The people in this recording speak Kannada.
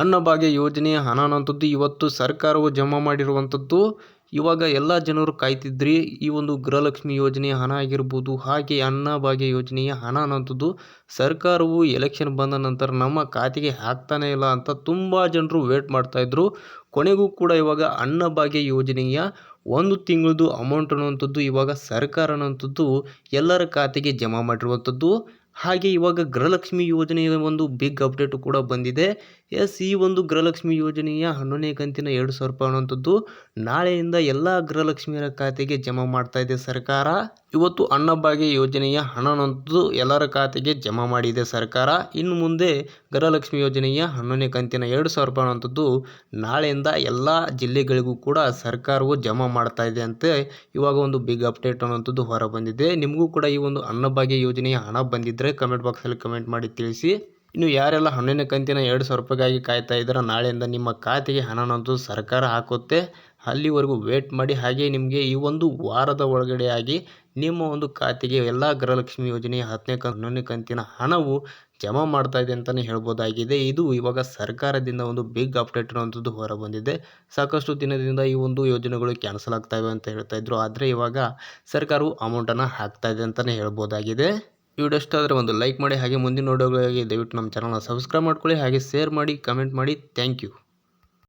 ಅನ್ನಭಾಗ್ಯ ಯೋಜನೆಯ ಹಣ ಅನ್ನೋಂಥದ್ದು ಇವತ್ತು ಸರ್ಕಾರವು ಜಮಾ ಮಾಡಿರುವಂಥದ್ದು. ಇವಾಗ ಎಲ್ಲ ಜನರು ಕಾಯ್ತಿದ್ರಿ, ಈ ಒಂದು ಗೃಹಲಕ್ಷ್ಮಿ ಯೋಜನೆಯ ಹಣ ಆಗಿರ್ಬೋದು, ಹಾಗೆ ಅನ್ನಭಾಗ್ಯ ಯೋಜನೆಯ ಹಣ ಅನ್ನೋಂಥದ್ದು. ಸರ್ಕಾರವು ಎಲೆಕ್ಷನ್ ಬಂದ ನಂತರ ನಮ್ಮ ಖಾತೆಗೆ ಹಾಕ್ತಾನೆ ಇಲ್ಲ ಅಂತ ತುಂಬ ಜನರು ವೇಟ್ ಮಾಡ್ತಾಯಿದ್ರು ಕೊನೆಗೂ ಕೂಡ ಇವಾಗ ಅನ್ನಭಾಗ್ಯ ಯೋಜನೆಯ ಒಂದು ತಿಂಗಳದು ಅಮೌಂಟ್ ಅನ್ನುವಂಥದ್ದು ಇವಾಗ ಸರ್ಕಾರ ಅನ್ನುವಂಥದ್ದು ಎಲ್ಲರ ಖಾತೆಗೆ ಜಮಾ ಮಾಡಿರುವಂಥದ್ದು. ಹಾಗೆ ಇವಾಗ ಗೃಹಲಕ್ಷ್ಮಿ ಯೋಜನೆಯ ಒಂದು ಬಿಗ್ ಅಪ್ಡೇಟು ಕೂಡ ಬಂದಿದೆ. ಎಸ್ ಈ ಒಂದು ಗೃಹಲಕ್ಷ್ಮಿ ಯೋಜನೆಯ ಹನ್ನೊಂದನೇ ಕಂತಿನ ಎರಡು ಸಾವಿರ ರೂಪಾಯಿ ಅನ್ನುವಂಥದ್ದು ನಾಳೆಯಿಂದ ಎಲ್ಲ ಗೃಹಲಕ್ಷ್ಮಿಯರ ಖಾತೆಗೆ ಜಮಾ ಮಾಡ್ತಾ ಇದೆ ಸರ್ಕಾರ. ಇವತ್ತು ಅನ್ನಭಾಗ್ಯ ಯೋಜನೆಯ ಹಣ ಅನ್ನುವಂಥದ್ದು ಎಲ್ಲರ ಖಾತೆಗೆ ಜಮಾ ಮಾಡಿದೆ ಸರ್ಕಾರ. ಇನ್ನು ಮುಂದೆ ಗೃಹಲಕ್ಷ್ಮಿ ಯೋಜನೆಯ ಹನ್ನೊಂದನೇ ಕಂತಿನ ಎರಡು ಸಾವಿರ ರೂಪಾಯಿ ಅನ್ನುವಂಥದ್ದು ನಾಳೆಯಿಂದ ಎಲ್ಲ ಜಿಲ್ಲೆಗಳಿಗೂ ಕೂಡ ಸರ್ಕಾರವು ಜಮಾ ಮಾಡ್ತಾ ಇದೆ ಅಂತೆ ಇವಾಗ ಒಂದು ಬಿಗ್ ಅಪ್ಡೇಟ್ ಅನ್ನುವಂಥದ್ದು ಹೊರ ಬಂದಿದೆ. ನಿಮಗೂ ಕೂಡ ಈ ಒಂದು ಅನ್ನಭಾಗ್ಯ ಯೋಜನೆಯ ಹಣ ಬಂದಿದ್ದರೆ ಕಮೆಂಟ್ ಬಾಕ್ಸಲ್ಲಿ ಕಮೆಂಟ್ ಮಾಡಿ ತಿಳಿಸಿ. ಇನ್ನು ಯಾರೆಲ್ಲ ಹಣ್ಣಿನ ಕಂತಿನ ಎರಡು ಸಾವಿರ ರೂಪಾಯಿಗಾಗಿ ಕಾಯ್ತಾ ಇದ್ದಾರೆ, ನಾಳೆಯಿಂದ ನಿಮ್ಮ ಖಾತೆಗೆ ಹಣನಂತೂ ಸರ್ಕಾರ ಹಾಕುತ್ತೆ. ಅಲ್ಲಿವರೆಗೂ ವೇಟ್ ಮಾಡಿ, ಹಾಗೆ ನಿಮಗೆ ಈ ಒಂದು ವಾರದ ಒಳಗಡೆಯಾಗಿ ನಿಮ್ಮ ಒಂದು ಖಾತೆಗೆ ಎಲ್ಲ ಗೃಹಲಕ್ಷ್ಮಿ ಯೋಜನೆಯ ಹತ್ತನೇ ಹನ್ನೊಂದನೇ ಕಂತಿನ ಹಣವು ಜಮಾ ಮಾಡ್ತಾ ಇದೆ ಅಂತಲೇ ಹೇಳ್ಬೋದಾಗಿದೆ. ಇದು ಇವಾಗ ಸರ್ಕಾರದಿಂದ ಒಂದು ಬಿಗ್ ಅಪ್ಡೇಟ್ ಅನ್ನುವಂಥದ್ದು ಹೊರ ಬಂದಿದೆ ಸಾಕಷ್ಟು ದಿನದಿಂದ ಈ ಒಂದು ಯೋಜನೆಗಳು ಕ್ಯಾನ್ಸಲ್ ಆಗ್ತಾಯಿವೆ ಅಂತ ಹೇಳ್ತಾ ಇದ್ರು. ಆದರೆ ಇವಾಗ ಸರ್ಕಾರವು ಅಮೌಂಟನ್ನು ಹಾಕ್ತಾ ಇದೆ ಅಂತಲೇ ಹೇಳ್ಬೋದಾಗಿದೆ. ವಿಡಿಯೋ ಇಷ್ಟ ಆದರೆ ಒಂದು ಲೈಕ್ ಮಾಡಿ ಹಾಗೆ ಮುಂದಿನ ವಿಡಿಯೋಗಳಿಗಾಗಿ ದಯವಿಟ್ಟು ನಮ್ಮ ಚಾನಲ್ನ ಸಬ್ಸ್ಕ್ರೈಬ್ ಮಾಡ್ಕೊಳ್ಳಿ ಹಾಗೆ ಶೇರ್ ಮಾಡಿ, ಕಮೆಂಟ್ ಮಾಡಿ. Thank you.